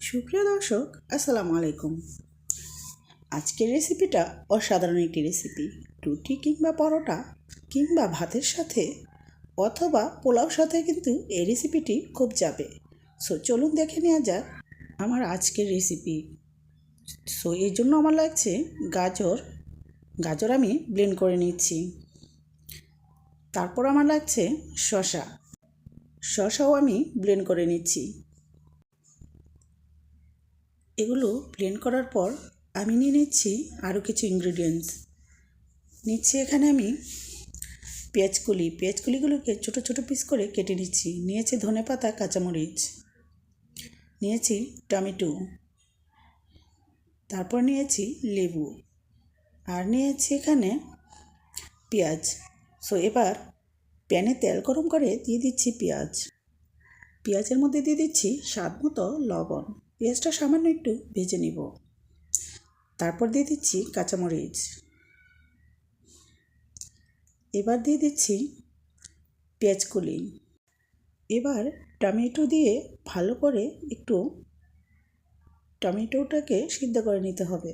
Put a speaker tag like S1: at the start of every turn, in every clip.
S1: সুপ্রিয় দর্শক, আসসালামু আলাইকুম। আজকের রেসিপিটা অসাধারণ একটি রেসিপি রুটি কিংবা পরোটা কিংবা ভাতের সাথে অথবা পোলাও সাথে কিন্তু এই রেসিপিটি খুব যাবে। সো চলুন দেখে নেওয়া যাক আমার আজকের রেসিপি সো এর জন্য আমার লাগছে গাজর। গাজর আমি ব্লেন্ড করে নিচ্ছি। তারপর আমার লাগছে শশা শশাও আমি ব্লেন্ড করে নিচ্ছি। এগুলো ব্লেন্ড করার পর আমি নিয়ে নিচ্ছি আরও কিছু ইনগ্রিডিয়েন্টস নিচ্ছি এখানে আমি পেঁয়াজকুলি পেঁয়াজকুলিগুলোকে ছোটো ছোটো পিস করে কেটে নিচ্ছি। নিয়েছি ধনে পাতা, কাঁচামরিচ। নিয়েছি টমেটো। তারপর নিয়েছি লেবু। আর নিয়েছি এখানে পেঁয়াজ। সো এবার প্যানে তেল গরম করে দিয়ে দিচ্ছি পেঁয়াজ। পেঁয়াজের মধ্যে দিয়ে দিচ্ছি স্বাদ মতো লবণ। পেঁয়াজটা সামান্য একটু ভেজে নিব। তারপর দিয়ে দিচ্ছি কাঁচামরিচ। এবার দিয়ে দিচ্ছি পেঁয়াজ পেঁয়াজকুলি এবার টমেটো দিয়ে ভালো করে একটু টমেটোটাকে সিদ্ধ করে নিতে হবে।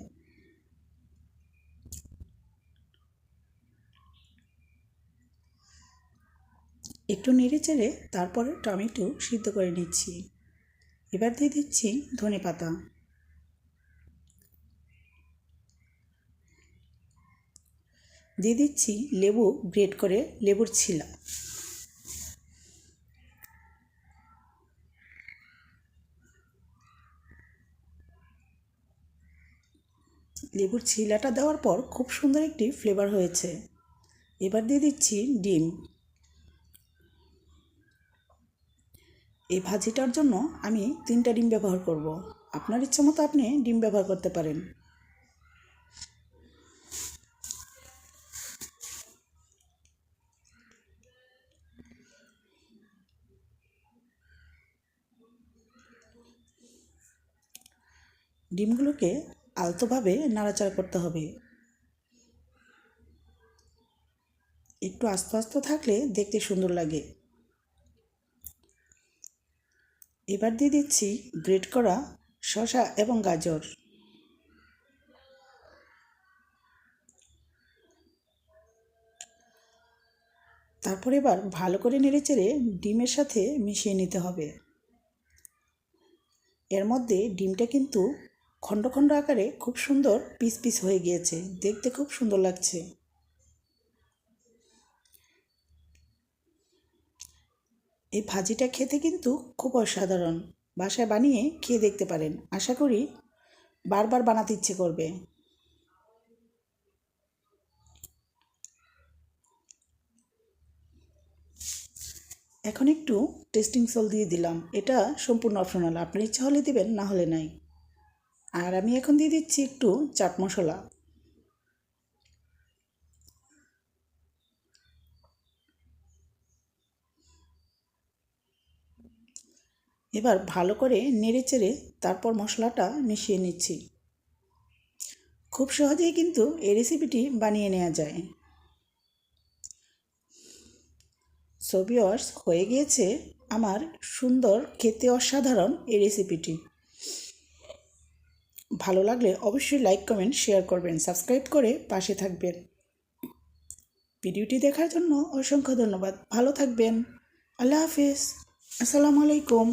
S1: একটু নেড়ে চেড়ে তারপরে টমেটো সিদ্ধ করে নিচ্ছি। এবার দিয়ে দিচ্ছি ধনে পাতা। দিয়ে দিচ্ছি লেবু, গ্রেট করে লেবুর ছিলা। লেবুর ছিলাটা দেওয়ার পর খুব সুন্দর একটি ফ্লেভার হয়েছে। এবার দিয়ে দিচ্ছি ডিম। এই ভাজিটার জন্য আমি তিনটা ডিম ব্যবহার করব। আপনার ইচ্ছা মতো আপনি ডিম ব্যবহার করতে পারেন। ডিমগুলোকে আলতোভাবে নাড়াচাড়া করতে হবে। একটু আস্তে আস্তে থাকলে দেখতে সুন্দর লাগে। এবার দিয়ে দিচ্ছি গ্রেট করা শসা এবং গাজর। তারপর এবার ভালো করে নেড়েচেড়ে ডিমের সাথে মিশিয়ে নিতে হবে। এর মধ্যে ডিমটা কিন্তু খণ্ড খণ্ড আকারে খুব সুন্দর পিস পিস হয়ে গিয়েছে। দেখতে খুব সুন্দর লাগছে। এই ভাজিটা খেতে কিন্তু খুব অসাধারণ। বাসায় বানিয়ে খেয়ে দেখতে পারেন। আশা করি বারবার বানাতে ইচ্ছে করবে। এখন একটু টেস্টিং সল দিয়ে দিলাম। এটা সম্পূর্ণ অপশনাল। আপনার ইচ্ছা হলে দিবেন, না হলে নাই। আর আমি এখন দিয়ে দিচ্ছি একটু চাট মশলা। এবার ভালো করে নেড়ে চেড়ে তারপর মশলাটা মিশিয়ে নিচ্ছি। খুব সহজেই কিন্তু এই রেসিপিটি বানিয়ে নেওয়া যায়। সোবিয়র্স হয়ে গিয়েছে আমার সুন্দর, খেতে অসাধারণ এই রেসিপিটি ভালো লাগলে অবশ্যই লাইক কমেন্ট শেয়ার করবেন। সাবস্ক্রাইব করে পাশে থাকবেন। ভিডিওটি দেখার জন্য অসংখ্য ধন্যবাদ। ভালো থাকবেন। আল্লাহ হাফিজ। আসসালামু আলাইকুম।